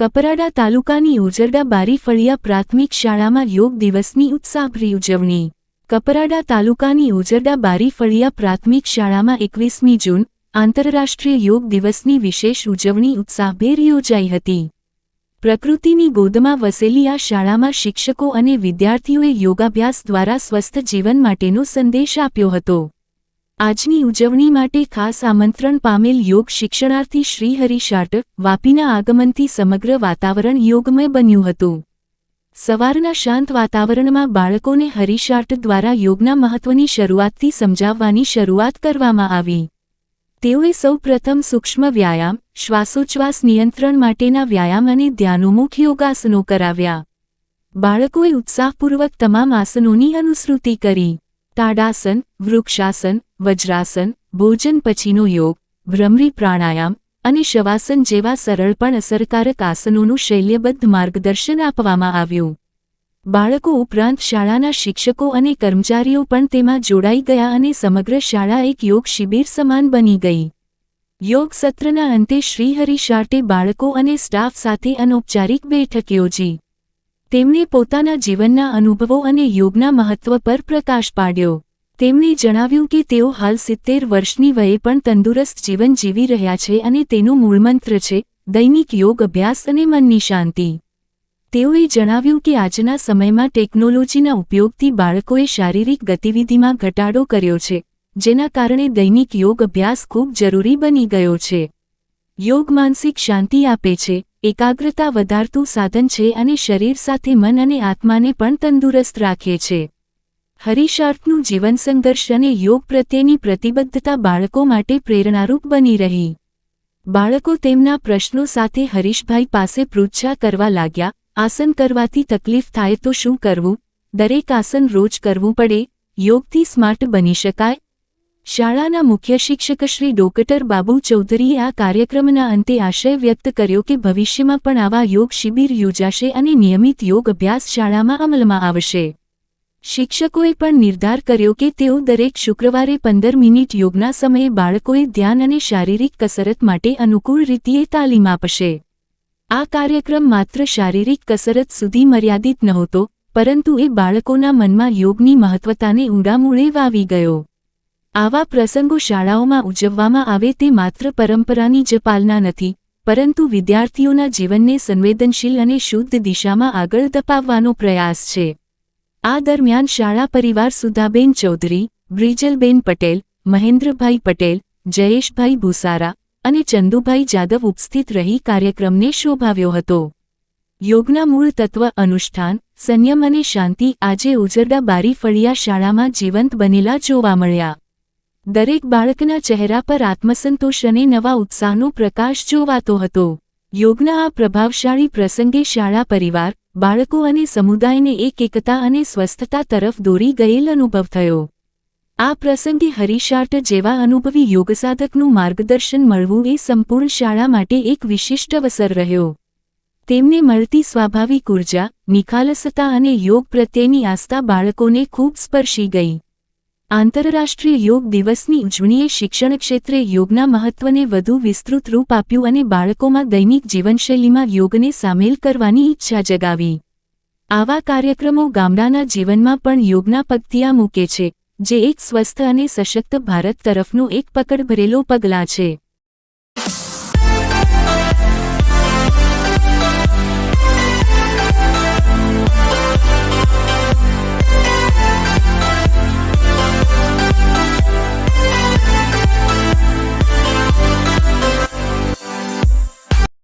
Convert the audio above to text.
કપરાડા તાલુકાની ઉજરડા બારી ફળિયા પ્રાથમિક શાળામાં યોગ દિવસની ઉત્સાહભરી ઉજવણી. કપરાડા તાલુકાની ઉજરડા બારી ફળિયા પ્રાથમિક શાળામાં એકવીસમી જૂન, આંતરરાષ્ટ્રીય યોગ દિવસની વિશેષ ઉજવણી ઉત્સાહભેર યોજાઈ હતી. પ્રકૃતિની ગોદમાં વસેલી આ શાળામાં શિક્ષકો અને વિદ્યાર્થીઓએ યોગાભ્યાસ દ્વારા સ્વસ્થ જીવન માટેનો સંદેશ આપ્યો હતો. આજની ઉજવણી માટે ખાસ આમંત્રણ પામેલ યોગ શિક્ષણાર્થી શ્રી હરિશાટ વાપીના આગમનથી સમગ્ર વાતાવરણ યોગમય બન્યું હતું. સવારના શાંત વાતાવરણમાં બાળકોને હરિશાટ દ્વારા યોગના મહત્વની શરૂઆતથી સમજાવવાની શરૂઆત કરવામાં આવી. તેઓએ સૌપ્રથમ સૂક્ષ્મ વ્યાયામ, શ્વાસોચ્છ્વાસ નિયંત્રણ માટેના વ્યાયામ અને ધ્યાનોમુખ યોગાસનો કરાવ્યા. બાળકોએ ઉત્સાહપૂર્વક તમામ આસનોની અનુસૃતિ કરી. તાડાસન, વૃક્ષાસન વજ્રાસન, ભોજન પછીનો યોગ ભ્રમરી પ્રાણાયામ અને શવાસન જેવા સરળ પણ અસરકારક આસનોનું શૈલ્યબદ્ધ માર્ગદર્શન આપવામાં આવ્યું. બાળકો ઉપરાંત શાળાના શિક્ષકો અને કર્મચારીઓ પણ તેમાં જોડાઈ ગયા અને સમગ્ર શાળા એક યોગ શિબિર સમાન બની ગઈ. યોગ સત્રના અંતે શ્રીહરિ શાર્ટે બાળકો અને સ્ટાફ સાથે અનૌપચારિક બેઠક યોજી. તેમણે પોતાના જીવનના અનુભવો અને યોગના મહત્વ પર પ્રકાશ પાડ્યો. તેમણે જણાવ્યું કે તેઓ હાલ સિત્તેર વર્ષની વયે પણ તંદુરસ્ત જીવન જીવી રહ્યા છે અને તેનું મૂળમંત્ર છે, દૈનિક યોગ અભ્યાસ અને મનની શાંતિ તેઓએ જણાવ્યું કે આજના સમયમાં ટેકનોલોજીના ઉપયોગથી બાળકોએ શારીરિક ગતિવિધિમાં ઘટાડો કર્યો છે, જેના કારણે દૈનિક યોગ અભ્યાસ ખૂબ જરૂરી બની ગયો છે. યોગ માનસિક શાંતિ આપે છે, એકાગ્રતા વધારતું સાધન છે અને શરીર સાથે મન અને આત્માને પણ તંદુરસ્ત રાખે છે. હરિશાર્થનું જીવન સંઘર્ષ અને યોગ પ્રત્યેની પ્રતિબદ્ધતા બાળકો માટે પ્રેરણારૂપ બની રહી. બાળકો તેમના પ્રશ્નો સાથે હરીશભાઈ પાસે પૃચ્છા કરવા લાગ્યા, આસન કરવાથી તકલીફ થાય તો શું કરવું? દરેક આસન રોજ કરવું પડે? યોગથી સ્માર્ટ બની શકાય? શાળાના મુખ્ય શિક્ષક શ્રી ડોક્ટર બાબુ ચૌધરીએ આ કાર્યક્રમના અંતે આશય વ્યક્ત કર્યો કે ભવિષ્યમાં પણ આવા યોગ શિબિર યોજાશે અને નિયમિત યોગ અભ્યાસ શાળામાં અમલમાં આવશે. શિક્ષકોએ પણ નિર્ધાર કર્યો કે તેઓ દરેક શુક્રવારે પંદર મિનિટ યોગના સમયે બાળકોએ ધ્યાન અને શારીરિક કસરત માટે અનુકૂળ રીતિએ તાલીમ આપશે. આ કાર્યક્રમ માત્ર શારીરિક કસરત સુધી મર્યાદિત નહોતો, પરંતુ એ બાળકોના મનમાં યોગની મહત્વતાને ઊંડામૂળે વાવી ગયો. આવા પ્રસંગો શાળાઓમાં ઉજવવામાં આવે તે માત્ર પરંપરાની જ પાલના નથી, પરંતુ વિદ્યાર્થીઓના જીવનને સંવેદનશીલ અને શુદ્ધ દિશામાં આગળ ધપાવવાનો પ્રયાસ છે. આ દરમિયાન શાળા પરિવાર સુધાબેન ચૌધરી, બ્રિજલબેન પટેલ, મહેન્દ્રભાઈ પટેલ, જયેશભાઈ ભૂસારા અને ચંદુભાઈ જાદવ ઉપસ્થિત રહી કાર્યક્રમને શોભાવ્યો હતો. યોગના મૂળ તત્વ અનુષ્ઠાન, સંયમ અને શાંતિ આજે ઉજરડા બારી ફળિયા શાળામાં જીવંત બનેલા જોવા મળ્યા. દરેક બાળકના ચહેરા પર આત્મસંતોષ અને નવા ઉત્સાહનો પ્રકાશ જોવાતો હતો. યોગના આ પ્રભાવશાળી પ્રસંગે શાળા પરિવાર, બાળકો અને સમુદાયને એક એકતા અને સ્વસ્થતા તરફ દોરી ગયેલ અનુભવ થયો. આ પ્રસંગે હરિશાર્ટ જેવા અનુભવી યોગસાધકનું માર્ગદર્શન મળવું એ સંપૂર્ણ શાળા માટે એક વિશિષ્ટ અવસર રહ્યો. તેમને મળતી સ્વાભાવિક ઊર્જા, નિખાલસતા અને યોગ પ્રત્યેની આસ્થા બાળકોને ખૂબ સ્પર્શી ગઈ. આંતરરાષ્ટ્રીય યોગ દિવસની ઉજવણીએ શિક્ષણ ક્ષેત્રે યોગના મહત્વને વધુ વિસ્તૃત રૂપ આપ્યું અને બાળકોમાં દૈનિક જીવનશૈલીમાં યોગને સામેલ કરવાની ઈચ્છા જગાવી. આવા કાર્યક્રમો ગામડાના જીવનમાં પણ યોગના પગથિયા મૂકે છે, જે એક સ્વસ્થ અને સશક્ત ભારત તરફનું એક પકડ ભરેલો પગલાં છે.